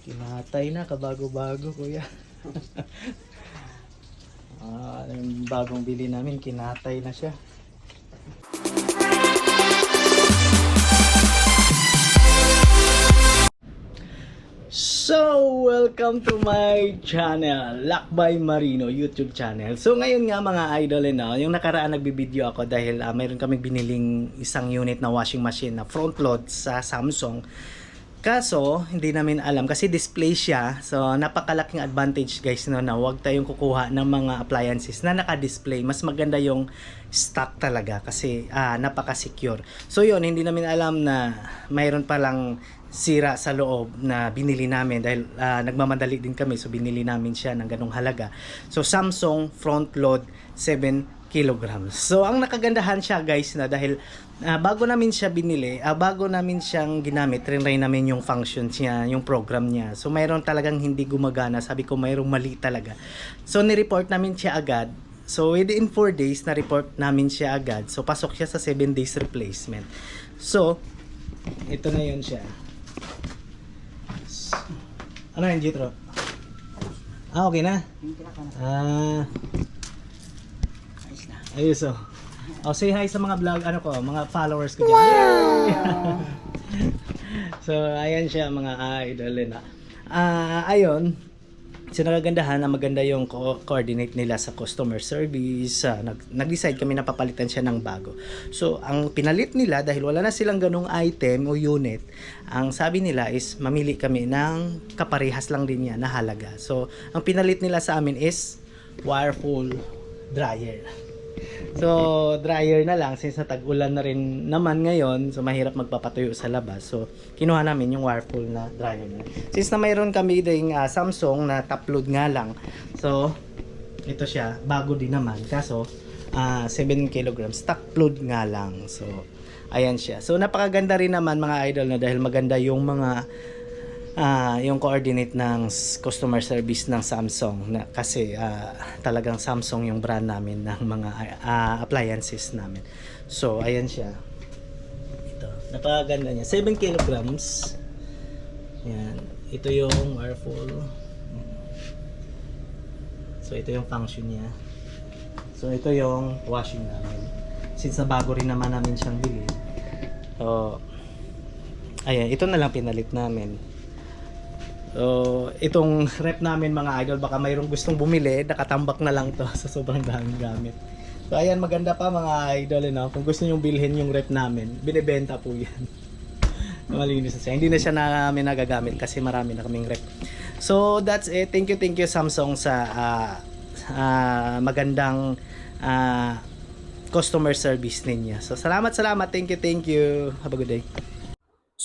Kinatay na, kabago-bago kuya. ah, yung bagong bili namin, kinatay na siya. So, welcome to my channel, Lakbay Marino YouTube channel. So, ngayon nga mga idol, eh, no, yung nakaraan nagbibideo ako dahil ah, mayroon kaming biniling isang unit na washing machine na front load sa Samsung. Kaso, hindi namin alam kasi display siya. So, napakalaking advantage guys no, na huwag tayong kukuha ng mga appliances na naka-display. Mas maganda yung stock talaga kasi ah, napaka-secure. So, yun, hindi namin alam na mayroon palang sira sa loob na binili namin dahil ah, nagmamadali din kami so binili namin siya ng ganong halaga. So Samsung front load 7 kilograms. So ang nakagandahan siya guys na dahil ah, bago namin siya binili, ah, bago namin siyang ginamit, rinray namin yung functions niya, yung program niya. So mayroon talagang hindi gumagana. Sabi ko mayroong mali talaga. So ni-report namin siya agad. So within 4 days na report namin siya agad. So pasok siya sa 7 days replacement. So ito na yun siya. Ano yun, Jitro? Ah, okay na? Ah, na. Ayos oh. Oh, say hi sa mga vlog, ano ko, mga followers ko dyan. so, ayan siya mga idol na. Ah, ayun. So, nagagandahan na maganda yung co- coordinate nila sa customer service. Nag- nag-decide kami na papalitan siya ng bago. So, ang pinalit nila, dahil wala na silang ganong item o unit, ang sabi nila is mamili kami ng kaparehas lang din niya na halaga. So, ang pinalit nila sa amin is Wireful dryer. So, dryer na lang since tag-ulan na rin naman ngayon, so mahirap magpapatuyo sa labas. So, kinuha namin yung Whirlpool na dryer na. Since na mayroon kami ding ah, Samsung na top load nga lang. So, ito siya, bago din naman. Kaso, ah, 7 kilograms, top load nga lang. So, ayan siya. So, napakaganda rin naman mga idol na dahil maganda yung mga ah yung coordinate ng customer service ng Samsung na kasi ah, talagang Samsung yung brand namin ng mga ah, appliances namin. So ayan siya. Ito, napakaganda niya. 7 kilograms. Yan. Ito yung Wireful. So ito yung function niya. So ito yung washing namin. Since na bago rin naman namin siyang bili. So ayan, ito na lang pinalit namin. So, itong rep namin mga idol, baka mayroong gustong bumili, nakatambak na lang to sa sobrang daming gamit. So, ayan, maganda pa mga idol, eh, no? kung gusto nyo bilhin yung rep namin, binibenta po yan. Malinis na siya. Hindi na siya namin nagagamit kasi marami na kaming rep. So, that's it. Thank you, thank you Samsung sa ah, ah, magandang ah, customer service ninyo. So, salamat, salamat. Thank you, thank you. Have a good day.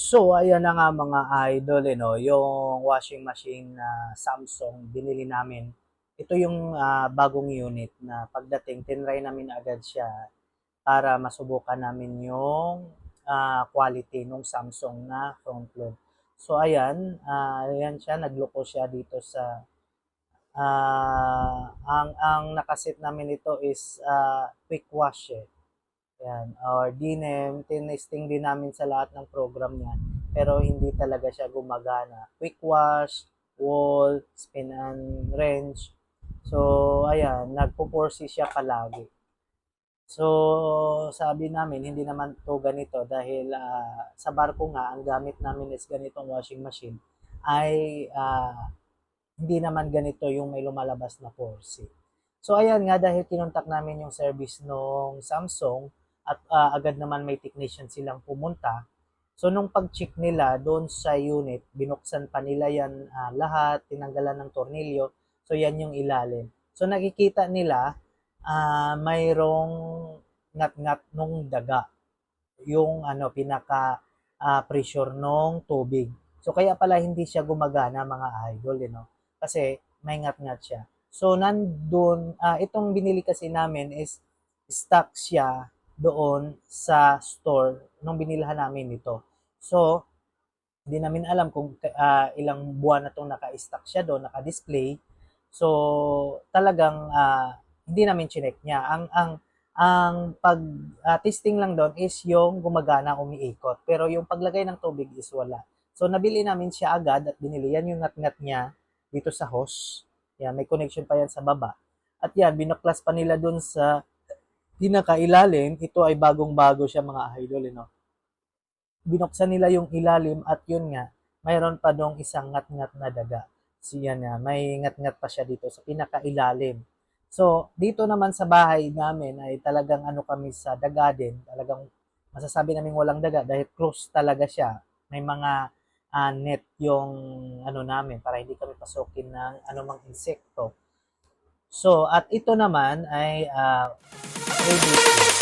So, ayan na nga mga idol, eh, no? yung washing machine na Samsung binili namin. Ito yung ah, bagong unit na pagdating, tinry namin agad siya para masubukan namin yung ah, quality ng Samsung na front load. So, ayan, ah, ayan siya, nagloko siya dito sa ah, ang ang nakaset namin ito is ah, quick wash eh. Yan. Or DNM, tinesting din namin sa lahat ng program niya. Pero hindi talaga siya gumagana. Quick wash, wall, spin and wrench. So, ayan, nagpo-force siya palagi. So, sabi namin, hindi naman to ganito dahil ah, sa barko nga, ang gamit namin is ganitong washing machine ay ah, hindi naman ganito yung may lumalabas na force. So, ayan nga, dahil kinontak namin yung service ng Samsung, at ah, agad naman may technician silang pumunta. So nung pag-check nila doon sa unit, binuksan pa nila yan ah, lahat, tinanggalan ng tornilyo. So yan yung ilalim. So nakikita nila ah, mayroong ngat-ngat nung daga. Yung ano pinaka ah, pressure nung tubig. So kaya pala hindi siya gumagana mga idol, you know? Kasi may ngat-ngat siya. So nandun, ah, itong binili kasi namin is stock siya doon sa store nung binilhan namin ito. So, hindi namin alam kung ah, ilang buwan na itong naka-stock siya doon, naka-display. So, talagang ah, hindi namin chinek niya. Ang ang ang pag ah, testing lang doon is yung gumagana umiikot. Pero yung paglagay ng tubig is wala. So, nabili namin siya agad at binili. Yan yung ngat-ngat niya dito sa hose. Yan, may connection pa yan sa baba. At yan, binaklas pa nila dun sa pinakailalim. Ito ay bagong-bago siya mga idol, you know. Binuksan nila yung ilalim at yun nga, mayroon pa dong isang ngat-ngat na daga. So yan nga, may ngat-ngat pa siya dito sa pinakailalim. So, dito naman sa bahay namin ay talagang ano kami sa daga din. Talagang masasabi namin walang daga dahil close talaga siya. May mga ah, net yung ano namin para hindi kami pasukin ng anumang insekto. So, at ito naman ay uh, ABC.